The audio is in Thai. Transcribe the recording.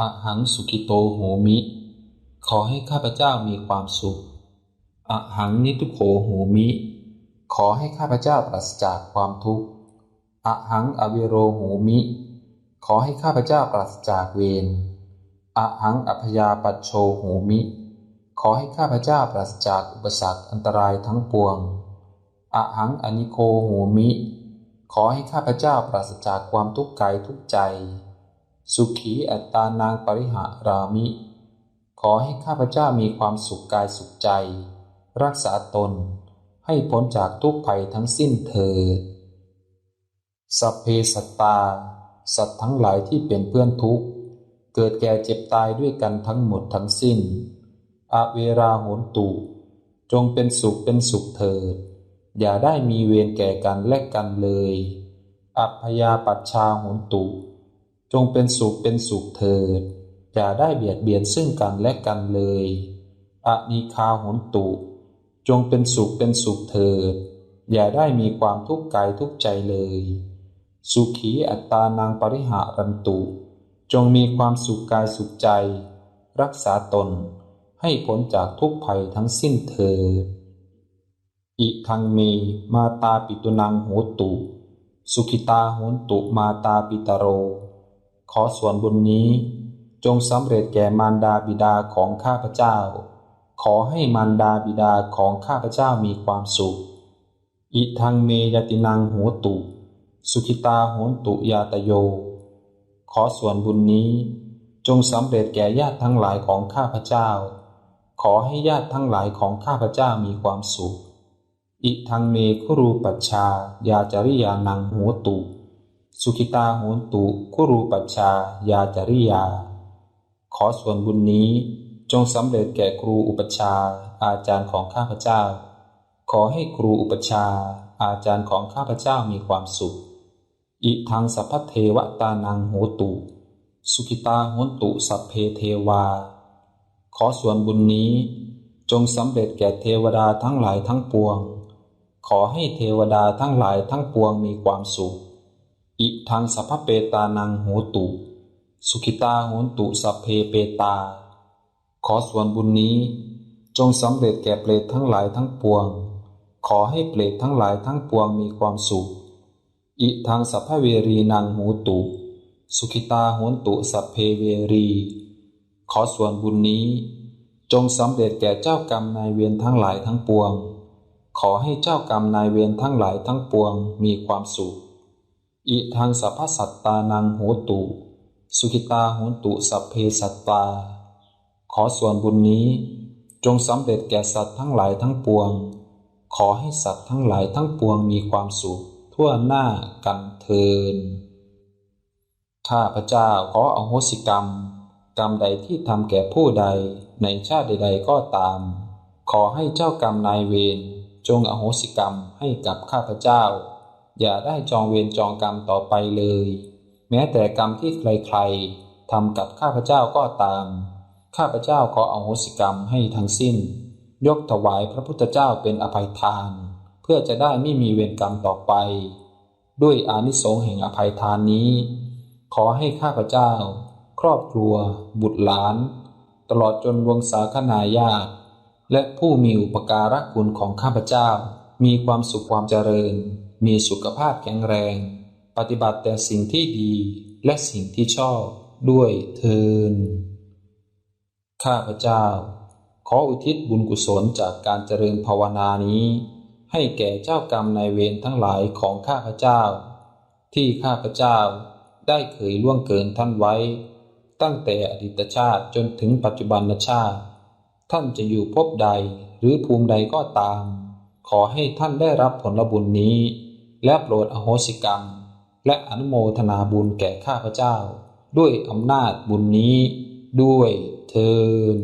อะหังสุกิโตโหมิ ขอให้ข้าพเจ้ามีความสุขอะหังนิทุโขโหมิ ขอให้ข้าพเจ้าปราศจากความทุกข์อะหังอวิโรโหมิ ขอให้ข้าพเจ้าปราศจากเวรอะหังอัพยาปัชโชโหมิ ขอให้ข้าพเจ้าปราศจากอุปสรรคอันตรายทั้งปวงอะหังอนิโคโหมิ ขอให้ข้าพเจ้าปราศจากความทุกข์กายทุกใจ สุขีอัตตานางปริหารามิ ขอให้ข้าพเจ้ามีความสุขกายสุขใจ รักษาตนให้พ้นจากทุกภัยทั้งสิ้นเถิดสัพเพสัตตา สัตว์ทั้งหลายที่เป็นเพื่อนทุกข์ เกิดแก่เจ็บตายด้วยกันทั้งหมดทั้งสิ้นอเวราโหนตุ จงเป็นสุขเป็นสุขเถิด อย่าได้มีเวรแก่กันและกันเลย อัพยาปัชชาโหนตุ จงเป็นสุขเป็นสุขเถิดอย่าได้เบียดเบียนซึ่งกันและกันเลยอนิคาหุนตุ จงเป็นสุขเป็นสุขเถิดอย่าได้มีความทุกข์กายทุกใจเลย สุขีอัตตานางปริหารันตุ จงมีความสุขกายสุขใจ รักษาตนให้พ้นจากทุกภัยทั้งสิ้นเถิดอิทังเมมาตาปิตุนังโหตุ สุขิตาโหนตุมาตาปิตโร ขอส่วนบุญนี้จงสำเร็จแก่มารดาบิดาของข้าพเจ้า ขอให้มารดาบิดาของข้าพเจ้ามีความสุข อิทังเมยตินังโหตุ สุขิตาโหนตุยาตโย ขอส่วนบุญนี้จงสำเร็จแก่ญาติทั้งหลายของข้าพเจ้า ขอให้ญาติทั้งหลายของข้าพเจ้ามีความสุข อิทังเมครูปัชชายาจริยานังโหตุ สุขิตาโหนตุคุรูปัชชายาจริยา ขอส่วนบุญนี้จงสำเร็จแก่ครูอุปชาอาจารย์ของข้าพเจ้า ขอให้ครูอุปชาอาจารย์ของข้าพเจ้ามีความสุข อิทังสัพพเทวตานังโหตุ สุขิตาโหนตุสัพเพเทวา ขอส่วนบุญนี้จงสำเร็จแก่เทวดาทั้งหลายทั้งปวง ขอให้เทวดาทั้งหลายทั้งปวงมีความสุข อิทังสัพพเปตานังโหตุ สุขิตาโหนตุสัพเพเปตา ขอส่วนบุญนี้ จงสำเร็จแก่เปรตทั้งหลายทั้งปวง ขอให้เปรตทั้งหลายทั้งปวงมีความสุข อิทังสัพพเวรีนังโหตุ สุขิตาโหนตุสัพเพเวรี ขอส่วนบุญนี้ จงสำเร็จแก่เจ้ากรรมนายเวรทั้งหลายทั้งปวง ขอให้เจ้ากรรมนายเวรทั้งหลายทั้งปวงมีความสุข อิทังสัพพสัตตานังโหตุ สุขิตาโหตุสัพเพสัตตา ขอส่วนบุญนี้ จงสำเร็จแก่สัตว์ทั้งหลายทั้งปวง ขอให้สัตว์ทั้งหลายทั้งปวงมีความสุข ทั่วหน้ากันเทินข้าพเจ้าขออโหสิกรรม กรรมใดที่ทำแก่ผู้ใดในชาติใด ๆ ก็ตาม ขอให้เจ้ากรรมนายเวรจงอโหสิกรรมให้กับข้าพเจ้า อย่าได้จองเวรจองกรรมต่อไปเลย แม้แต่กรรมที่ใครๆทำกับข้าพเจ้าก็ตาม ข้าพเจ้าขออโหสิกรรมให้ทั้งสิ้น ยกถวายพระพุทธเจ้าเป็นอภัยทาน เพื่อจะได้ไม่มีเวรกรรมต่อไป ด้วยอานิสงส์แห่งอภัยทานนี้ ขอให้ข้าพเจ้า ครอบครัว บุตรหลาน ตลอดจนวงศาคณาญาติและผู้มีอุปการะคุณของข้าพเจ้ามีความสุขความเจริญ มีสุขภาพแข็งแรง ปฏิบัติแต่สิ่งที่ดีและสิ่งที่ชอบด้วยเทิน ข้าพเจ้า ขออุทิศบุญกุศลจากการเจริญภาวนานี้ ให้แก่เจ้ากรรมนายเวรทั้งหลายของข้าพเจ้า ที่ข้าพเจ้าได้เคยล่วงเกินท่านไว้ ตั้งแต่อดีตชาติจนถึงปัจจุบันชาติ ท่านจะอยู่พบใดหรือภูมิใดก็ตาม ขอให้ท่านได้รับผลบุญนี้ และโปรดอโหสิกรรม และอนุโมทนาบุญแก่ข้าพเจ้า ด้วยอำนาจบุญนี้ด้วยเทิน